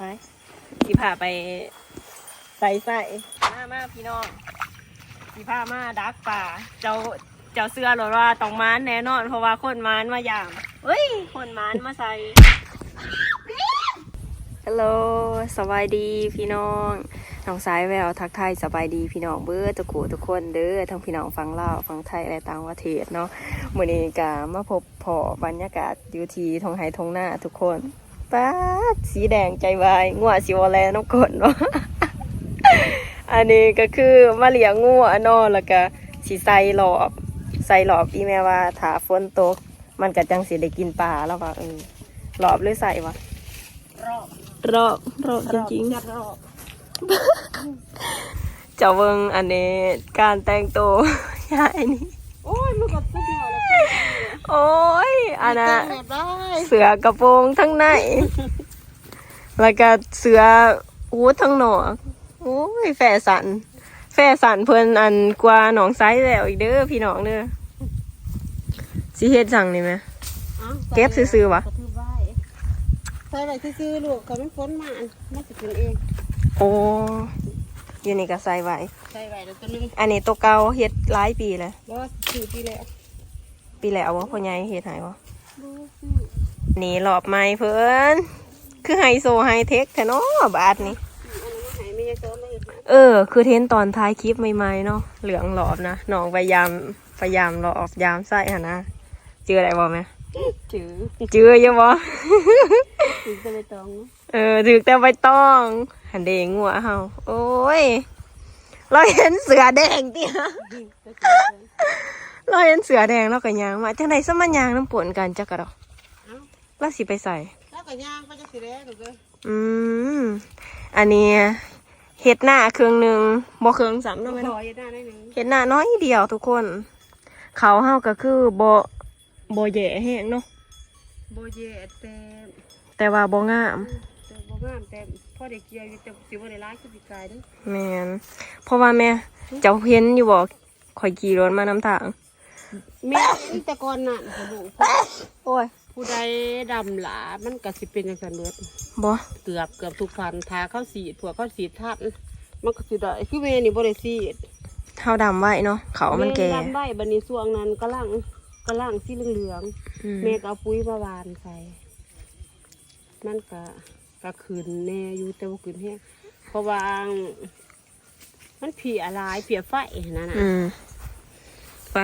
ไปสิพาไปใส่ใส่มามาพี่น้องสิพามาดักป่า เจ้าเจ้าเสื้อหรือว่าต้องมานแน่นอน เพราะว่าคนมานมาอย่างเฮ้ย คนมานมาใส่ฮัลโหลสบายดีพี่น้องน้องสายแววทักทายสบายดีพี่น้องเบื่อทุกคู่ทุกคนเด้อทั้งพี่น้องฟังลาวฟังไทยและต่างประเทศเนาะมื้อนี้ก็มาพบพอบรรยากาศอยู่ที่ทงไฮทงหน้าทุกคน ป้าดสีแดงใจวายงัวสิวแลน้องกดเนาะอันนี้ก็คือมาเลี้ยงงัวเนาะแล้วก็สิใส่หลอบใส่หลอบอีแม่ว่าถ้าฝนตก มันก็จังสิได้กินปลาแล้วว่าเออหลอบหรือใส่วะรอบรอบรอบจริงจัดรอบๆจะเบิ่งอันนี้การแต่งตัวยายนี่โอ้ยมันก็สุดยอดแล้ว โอ้ยอันน่ะแบบได้เสือกระโปรงทั้งใน แล้วก็เสือหูทั้งหนอกโอ้ยแฟสัน แฟสันเพิ่นอันกว่าหนองไซส์แล้วอีกเด้อพี่น้องเด้อสิเฮ็ดจังนี่ไหม อ้าเก็บซื่อๆวะกระทืบไว้ใส่ไว้ซื่อๆลูกก็มันฝนมาอันมันจะกินเองโอ้อยูนี่ก็ใส่ไว้ ใส่ไว้แล้วตัวหนึงอันนี้ตัวเก่าเฮ็ดหลายปีแล้ว บ่ถือที่แล้ว ปีแล้วว่าพ่อใหญ่เฮ็ดให้บ่บ่ซื้อนี่หลอบไม้เพิ่นคือไฮโซไฮเทคแท้เนาะบาทนี่อันนั้นมาให้แม่ยายซ้อนเลยเออ คือเทนตอนท้ายคลิปใหม่ๆเนาะเหลืองหลอบนะน้องพยายามพยายามหลอบยามใส่หนนะเจออะไรบ่แม่ถือเจอเยอะบ่ถือจะไปตองเนาะเออถือแต่ใบตองหันเดงหัวเฮาโอ้ย เราเห็นเสือแดงติฮะก็ถือเพิ่น เราเห็นเสือแดงเราก็ยางมาจังได๋ซะมันยางน้ำปนกันจักกะดอกเอ้าเราสิไปใส่แล้วก็ย่างไปจะสิแล้วลูกเอ้ยอืมอันนี้เฮ็ดหน้าเครื่องหนึงบ่เครื่องสามเนาะแม่ขอเนาะอย่าได้ได้หนึงเห็นหน้าน้อยเดียวทุกคน เขาเฮาก็คือบ่บ่แย่แห้งเนาะบ่แย่แต่แต่ว่าบ่งามแต่บ่งามแต่พอได้เกี่ยวอยู่แต่สิบ่ได้ร้ายคือสิกายเด้อแม่นเพราะว่าแม่เจ้าเห็นอยู่บ่ข่อยขี่รถมานำทาง แม่นี่แต่ก่อนน่ะลูกโอ้ยผู้ใดดำหลามันก็สิเป็นอย่างนั้นเบิดบ่เกือบเกือบทุกพันทาเข้าสีดผัวเข้าสีดทัดมันก็สิได้คือเมนี่บ่ได้สีดเฮาดำไว้เนาะเขามันแก่ดำได้บัดนี้ช่วงนั้นกำลังกำลังสีเหลืองอืมๆแม่ก็เอาปุ๋ยมาวานใส่มันก็ก็คืนแน่อยู่แต่ว่าคืนแห้งเพราะว่ามันเผียลายเผียไฟนั่นน่ะอืม ไป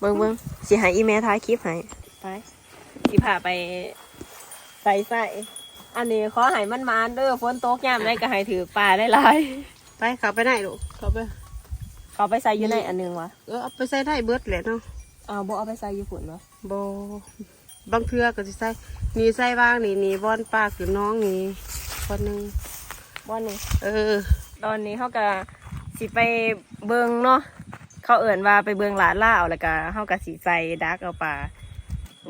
เบิ่งเบิ่งสิให้อีแม่ถ่ายคลิปให้ไปสิพาไปใส่ใส่อันนี้ขอให้มันมานเด้อฝนตกยามใดก็ให้ถือปลาได้หลายไปเขับไปไหนลูกเขับไปๆเขาไปใส่อยู่ในอันหนึงวะเออเอาไปใส่ได้เบิดแหละเนาะอ้าวบ่เอาไปใส่อยู่ฝุ่นวะบบางเทือก็สิใส่นี่ใส่ว่างนี่นี่บอนปลาคือน้องนี่คนหนึ่งว่านี่เออ ตอนนี้เขาก็สิไปเบิงเนาะ เขาเอิ่นว่าไปเบิงหลานล่าวแล้วก็เขาก็สิใส่ดักเอาปลา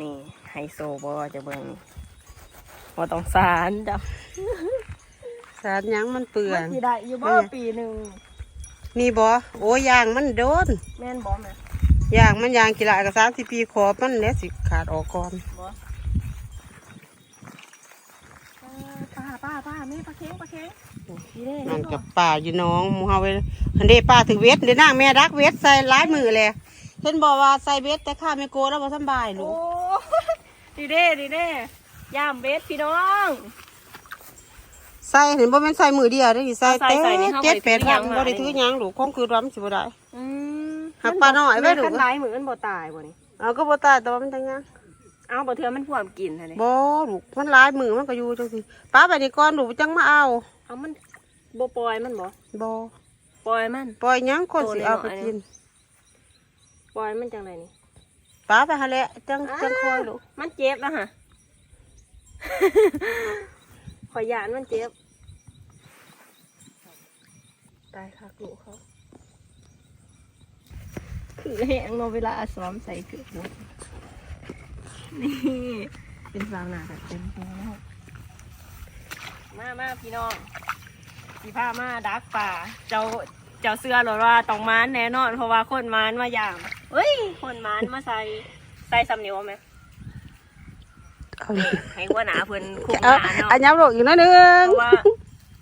นี่ไฮโซบอจะเบิงบ่ต้องสารจ้ะสารหยังมันเปื่อมันนสิได้อยู่บ่ไม่ไงปีหนึ่งนี่บอโอ้ยางมันโดนแม่นบ่แม่ยางมันยางกีฬากับสามสิบปีขอบมันแล้วสิขาดออกก่อนบ่เอ ป้าป้าป้าแม่ปลาเค็งปลาเค็งนี่เด้มันกับป่าอยู่น้องหมูเฮาไปหันเดป้าถึงเวทเดี๋ยวนั่งแม่รักเวทใส่หลายมือเลยเพิ่นบอกว่าใส่เวทแต่ข้าไม่โกแล้วบ่สำบายลูโอ้กดีเด้ดีเด้ย่ามเบสพี่น้องใส่เห็นบ่แม่นใส่มือเดียวได้อใส่ใส่แต่ใส่นี่เฮาเจ็ดบ่แปได้ดถือหยังพันบ่ได้มาถือหยังลูกคงคือว่ามันสิบ่ได้ อืมหักปลาน้อยไว้ดู มันหลายมือมันบ่ตายบ่นี่เอาก็บ่ตายแต่ว่ามันจังยัง เอาบ่เทื่อมันพวมกินหั่นนี่บ่ลูกมันหลายมือมันก็อยู่จังซี่ป้าไปนี่ก่อนลูกจังมาเอาเอามันบ่ปล่อยมันบ่บ่ปล่อยมัน ปล่อยหยังคนสิเอาไปกิน ปล่อยมันจังไรนี่ป้าไปหาแหละจังจังคอยลูกมันเจ็บแล้วฮะขอยยานมันเจ็บ ตายค่ะลูกเขาคือแหงเนาะเวลาซ้อมใส่เกือบหมด นี่ เป็นสาวหนาแบบเต็มตัวแล้วมามาพี่น้องพี่พามาดักป่า เจ้าเจ้าเสื้อหรือว่าต้องมานแน่นอน เพราะว่าคนมานมาอย่างเฮ้ย คนมานมาใส่ใส่สำเนียวไหมเอาเขาอยู่ให้หัวหน้าเพิ่นคุมเอางานเนาะ อันย้ำโลกอีกหน้อยหนึง เพราะว่า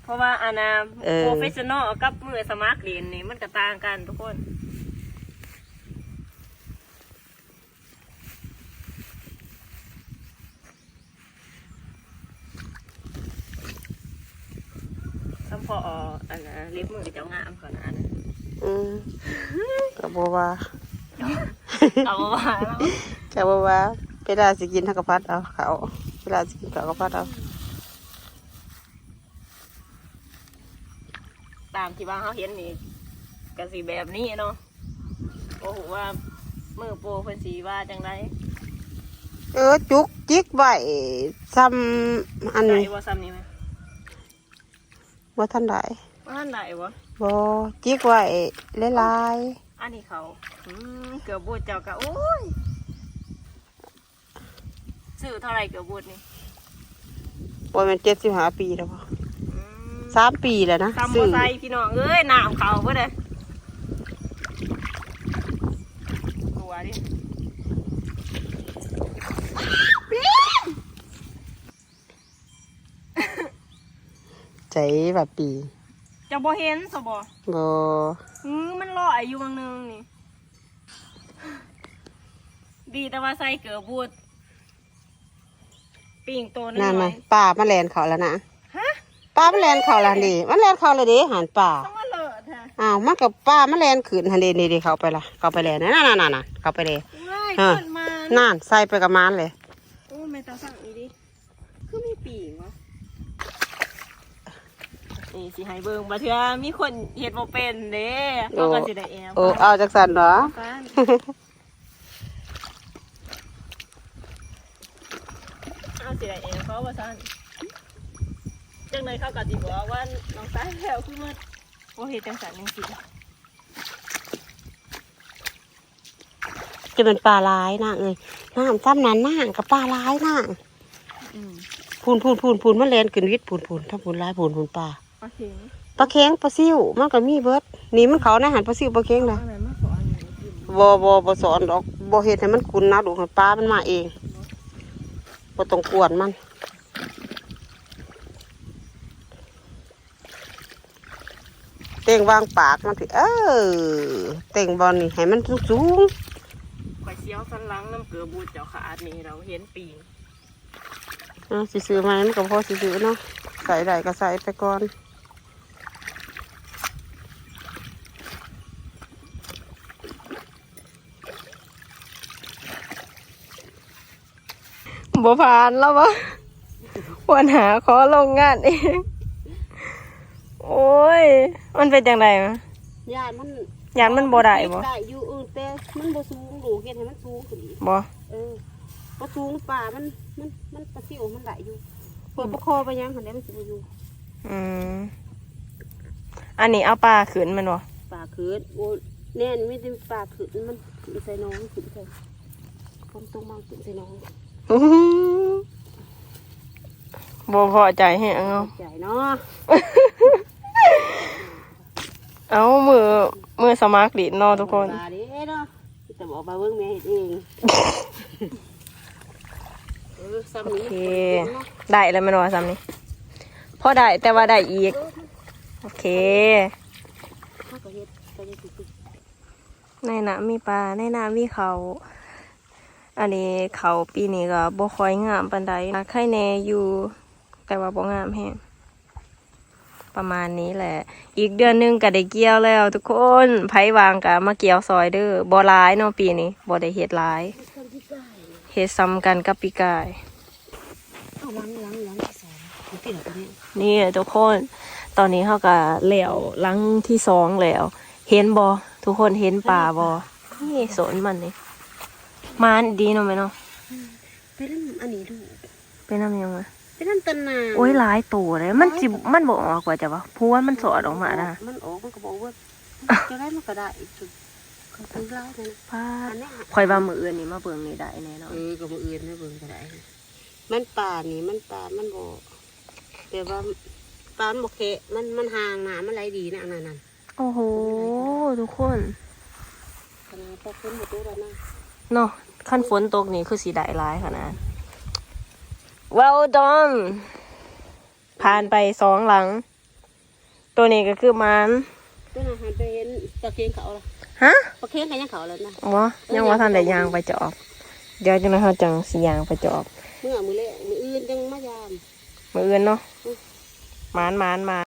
เพราะว่าอานาเออ โปรเฟชชั่นอลกับมือสมัครเรียนนี่มันก็ต่างกันทุกคน พออันนะเล็บมือเจ้างามขนาดนั้นอืมก็บ่ว่าเอาว่าแล้วก็บ่ว่าเวลาสิกินเฮาก็พัดเอาเขาเวลาสิกินเขาก็พัดเอาตามที่ว่าเขาเห็นนี่กสีแบบนี้เนาะโอ้โหว่ามือโปรเพิ่นสีว่าจังไรเออจุกจิกไว้ซ้ำอันได้นี้ว่าซ้ำนี่ไหม บ่ทันได้ว่าท่านได้วะบ่จิกไว้หลายอันนี้เขาอืมเกือบบูดเจ้ากะโอ้ยซื้อเท่าไหรเกือบบูดนี่ๆบ่แม่น75ปีแล้วบ่อืมสามปีแล้วนะตำโมไซพี่น้องเอ้ยน้ำเขาเพื่อเด้ตัวดิ ใจว่าปีจะบ่เห็นสบบ่อืมมันรออายุบางนึงนี่ ดีแต่ว่าใส่เกือบบูดปิ่งตัวน้นั่นอไหมยป่ามาแลนเขาแล้วนะๆฮะป้ามันแลนเขาแล้วนี่มันแลนเขาเลยเดิหันป่าต้องมาเลอะแท้อ้าวมันกับป้ามันแลนขืนหันเดนี่ดิเขาไปละเขาไปแลนนั่นนั่นนั่นนั่นเขาไปเลยง่ายอะเกินมานั่นใส่ไปกับมันเลยโอ้ไม่ตาสั่งอีดิคือมีปีกวะ นี่สิให้เบิ่งมาเถอะมีคนเฮ็ดบ่เป็นเด้เขาก็สิได้แอบโอ้เอาจากสันเหรอกันเอาสิได้แอบเขาว่าซั่นจังเลยเขาก็สิบอกว่าน้องตายแล้วคือมันบ่เฮ็ดจังซั่นจังซี่จะเป็นปลาร้ายนะเอ้ยน้ำซ้ำนั้นน่างกับปลาร้ายน่างอืมพูนพูนพูนพูนมันแลนขึ้นวิทย์พูนพูนถ้าพูนร้ายพูนพูนปลา โอเคปลาเค็งปลาซิวมันก็มีเบิดนี่มันเขาในหันปลาซิวปลาเค็งนะเอาอะไรมาสอนหนูกินบ่บ่บ่สอนดอกบ่เฮ็ดให้มันคุณนะดูให้ปลามันมาเองบ่ต้องกวนมันเต่งวางปากมันสิเออเต่งบอลนี่ให้มันสูงข่อยเสียวสันหลังน้ำเกลือบูดเจ้าขาดนี่เราเห็นปีงๆเอาสิซื้อมามันก็พอสิซื้อเนาะใส่ได้ก็ใส่ไปก่อน บ่ผ่านแล้ววะวันหาขอลงงานเอง โอ้ย มันเป็นจังไดมะยานมันยานมันบ่ได้บ่ได้อยู่เออแต่มันบ่สูงดูเฮ็ดให้มันสูงขึ้นอีกบ่เออบ่สูงป่ามันมันมันปลาซิวมันได้อยู่เปิดประคอไปยังหันได้มันสิบ่อยู่อืมอันนี้เอาปลาขืนมันบ่ป่าขืนโอ้แน่นไม่ได้ป่าขืนมันขืนใส่น้องขืนใส่คนตรงมาขืนใส่น้องอื้อหือ บ่พอใจให้เอาใหญ่เนาะเอามือมือสมัครดิเนาะทุกคนป่าเด้เนาะแต่บอกมาเบิ่งแม่เฮ็ดเองเออซ้ำนี้โอเคได้แล้วแมันว่าซ้ำนี่พอได้แต่ว่าได้อีก โอเค เขาก็เฮ็ดก็จะติด ในน้ำมีปลาในน้ำมีเขา อันนี้เขาปีนี้ก็บ่ค่อยงามปานใดไข่แน่อยู่ แต่ว่าบ่งามแฮงประมาณนี้แหละ อีกเดือนหนึงก็ได้เกี่ยวแล้ว ทุกคนไผวางก็มาเกี่ยวซอยเด้อบ่หลายเนาะปีนี้บ่ได้เฮ็ดหลายเฮ็ดซ้ำกันกับปีกายนี่ทุกคน ตอนนี้เขาก็เหลวลังที่สองแล้ว เห็นบอทุกคนเห็นป่าบอนี่สนมันนี่ มานดีเนาะไหมเนาะไปเล่นอันนี้ดูเป็นน้ำยังไงไปเล่นตะนาโอ้ยหลายตัวเลย มันจิมันบอกออกกว่าจะวะเพราะว่ามันสอดออกมานะมันออกมันก็บอกว่าจะได้มันก็ได้จุดเขาซื้อไล่เลยนะพาอัดนเนี้ยคอยว่ามืออื่นนี่มาเบิ่งนี่ได้แน่นอนเออกับมืออื่นไม่เบิ่งก็ได้มันป่านี่มันป่ามันบ่แต่ว่าป่ามันบ่เคะมันมันห่างหนามันไหลดีนะอันนั้นน่ะโอ้โหทุกคนขนาดพอคนบ่ตัวแล้วนะเนาะ ขั้นฝนตกนี่คือสีได้ร้ายขนาด well done ผ่านไปสองหลัง ตัวนี้ก็คือมันตัวนั้นหันไปเห็นตะเคียนเขาละฮะตะเคียนกันยังเขาแล้วนะวะยังว่าท่านได้ยางไปจอบเดี๋ยวจังนะเขาจังสียางไปจอบเมื่อมือเละมืออื่นจังมายามมืออื่นเนาะมานมานมา